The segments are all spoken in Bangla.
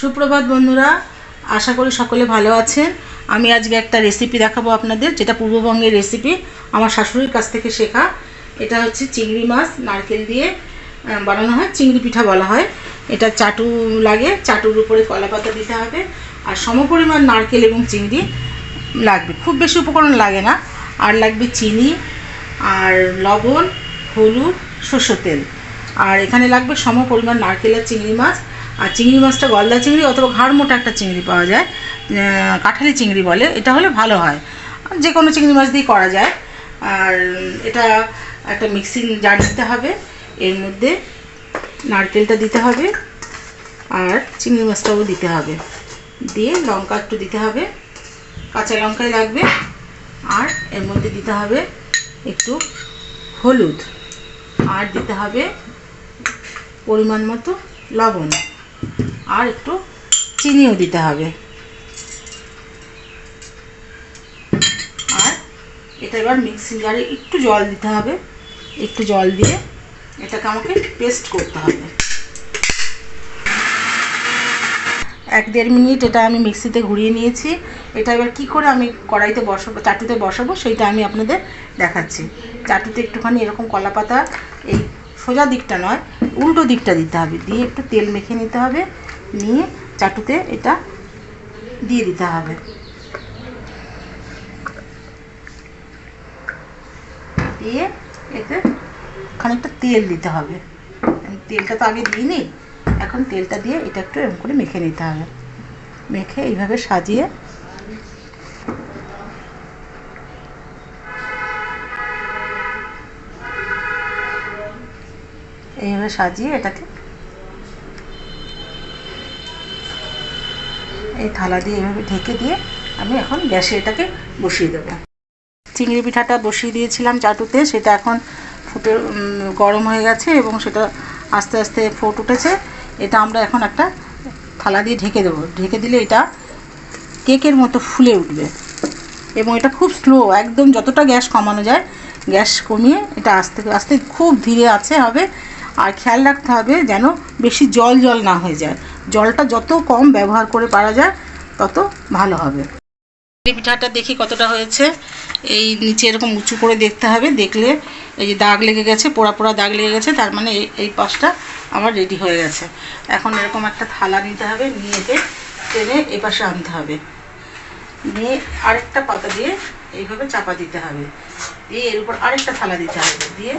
সুপ্রভাত বন্ধুরা, আশা করি সকলে ভালো আছেন। আমি আজকে একটা রেসিপি দেখাবো আপনাদের, যেটা পূর্ববঙ্গের রেসিপি আমার শাশুড়ির কাছ থেকে শেখা। এটা হচ্ছে চিংড়ি মাছ, নারকেল দিয়ে বানানো হয়। চিংড়ি পিঠা বলা হয়। এটা চাটু লাগে, চাটুর উপরে কলা পাতা দিতে হবে। আর সমপরিমাণ নারকেল এবং চিংড়ি লাগবে। খুব বেশি উপকরণ লাগে না। আর লাগবে চিনি, আর লবণ, হলুদ, সর্ষের তেল। আর এখানে লাগবে সম পরিমাণ নারকেল আর চিংড়ি মাছ। আর চিংড়ি মাছটা গলদা চিংড়ি অথবা ঘাড় মোটা একটা চিংড়ি পাওয়া যায় কাঠালি চিংড়ি বলে, এটা হলে ভালো হয়। যে কোনো চিংড়ি মাছ দিয়ে করা যায়। আর এটা একটা মিক্সিং জার দিতে হবে, এর মধ্যে নারকেলটা দিতে হবে, আর চিংড়ি মাছটাও দিতে হবে। দিয়ে লঙ্কা একটু দিতে হবে, কাঁচা লঙ্কাই লাগবে, আর এর মধ্যে দিতে হবে একটু হলুদ। আর দিতে হবে পরিমাণ মতো লবণ। আর একটু চিনিও দিতে হবে। আর এটা এবার মিক্সিং জারে একটু জল দিতে হবে। একটু জল দিয়ে এটাকে আমাকে পেস্ট করতে হবে। এক দেড় মিনিট এটা আমি মিক্সিতে ঘুরিয়ে নিয়েছি। এটা এবার কি করে আমি কড়াইতে বসাবো চাটুতে বসাবো সেইটা আমি আপনাদের দেখাচ্ছি। চাটুতে একটুখানি এরকম কলা পাতা এই সোজা দিকটা নয় উল্টো দিকটা দিতে হবে। দিয়ে একটু তেল মেখে নিতে হবে। নিয়ে চাটুতে এটা দিয়ে দিতে হবে। দিয়ে এতে খানিকটা তেল দিতে হবে। তেলটা তো আগে দিইনি। এখন তেলটা দিয়ে এটা একটু এরকম করে মেখে নিতে হবে। মেখে এইভাবে সাজিয়ে এইভাবে সাজিয়ে এটাকে এই থালা দিয়ে এভাবে ঢেকে দিয়ে আমি এখন গ্যাসে এটাকে বসিয়ে দেবো। চিংড়ি পিঠাটা বসিয়ে দিয়েছিলাম চাটুতে, সেটা এখন ফুটে গরম হয়ে গেছে এবং সেটা আস্তে আস্তে ফোট উঠেছে। এটা আমরা এখন একটা থালা দিয়ে ঢেকে দেবো। ঢেকে দিলে এটা কেকের মতো ফুলে উঠবে এবং এটা খুব স্লো একদম যতটা গ্যাস কমানো যায়, গ্যাস কমিয়ে এটা আস্তে আস্তে খুব ধীরে আছে, হবে আর খেয়াল রাখতে হবে যেন বেশি জল জল না হয়ে যায়। জলটা যত কম ব্যবহার করে পারা যায়, তত ভালো হবে। পিঠাটা দেখি কতটা হয়েছে। এই নিচে এরকম উঁচু করে দেখতে হবে। দেখলে এই যে দাগ লেগে গেছে, পোড়া পোড়া দাগ লেগে গেছে, তার মানে এই এই পাশটা আমার রেডি হয়ে গেছে। এখন এরকম একটা থালা নিতে হবে, নিয়ে টেনে এ পাশে আনতে হবে। নিয়ে আরেকটা পাতা দিয়ে এইভাবে চাপা দিতে হবে। দিয়ে এর উপর আরেকটা থালা দিতে হবে। দিয়ে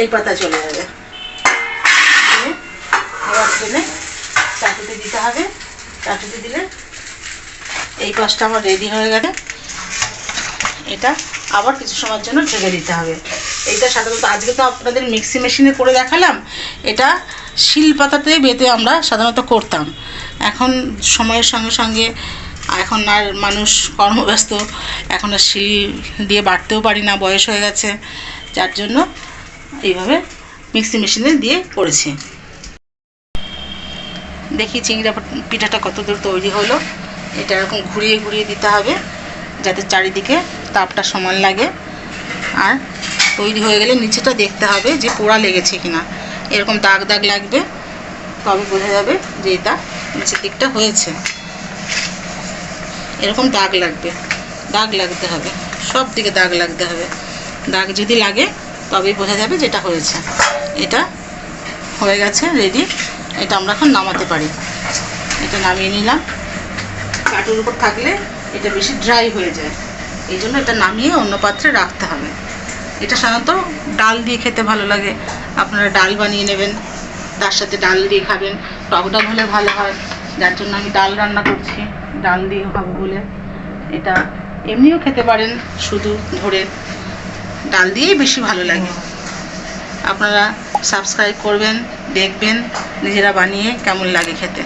এই পাতা চলে যাবে। আবার টেনে চাটুতে দিতে হবে। চাটুতে দিলে এই পাশটা আমার রেডি হয়ে গেলে এটা আবার কিছু সময়ের জন্য ঢেকে দিতে হবে। এটা সাধারণত আজকে তো আপনাদের মিক্সি মেশিনে করে দেখালাম। এটা শিল পাতাতে বেটে আমরা সাধারণত করতাম। এখন সময়ের সঙ্গে সঙ্গে এখন আর মানুষ কর্মব্যস্ত। এখন আর শিল দিয়ে বাটতেও পারি না, বয়স হয়ে গেছে। যার জন্য এইভাবে মিক্সি মেশিনে দিয়ে করেছি। দেখি চিংড়া পিঠাটা কত দূর তৈরি হলো। এটা এরকম ঘুরিয়ে ঘুরিয়ে দিতে হবে, যাতে চারিদিকে তাপটা সমান লাগে। আর তৈরি হয়ে গেলে নিচেটা দেখতে হবে যে পোড়া লেগেছে কিনা। এরকম দাগ দাগ লাগবে, তবে বোঝা যাবে যে এটা নিচের দিকটা হয়েছে। এরকম দাগ লাগবে, দাগ লাগতে হবে, সব দিকে দাগ লাগতে হবে। দাগ যদি লাগে, তবেই বোঝা যাবে যেটা হয়েছে। এটা হয়ে গেছে রেডি এটা আমরা এখন নামাতে পারি। এটা নামিয়ে নিলাম। কাঠের উপর থাকলে এটা বেশি ড্রাই হয়ে যায়। এই জন্য এটা নামিয়ে অন্য পাত্রে রাখতে হবে। এটা সাধারণত ডাল দিয়ে খেতে ভালো লাগে। আপনারা ডাল বানিয়ে নেবেন, তার সাথে ডাল দিয়ে খাবেন। টক ডাল হলে ভালো হয়। যার জন্য আমি ডাল রান্না করছি, ডাল দিয়ে হবে বলে। এটা এমনিও খেতে পারেন, শুধু ধরে ডাল দিয়েই বেশি ভালো লাগে। আপনারা সাবস্ক্রাইব করবেন দেখবেন নিজেরা বানিয়ে কেমন লাগে খেতে।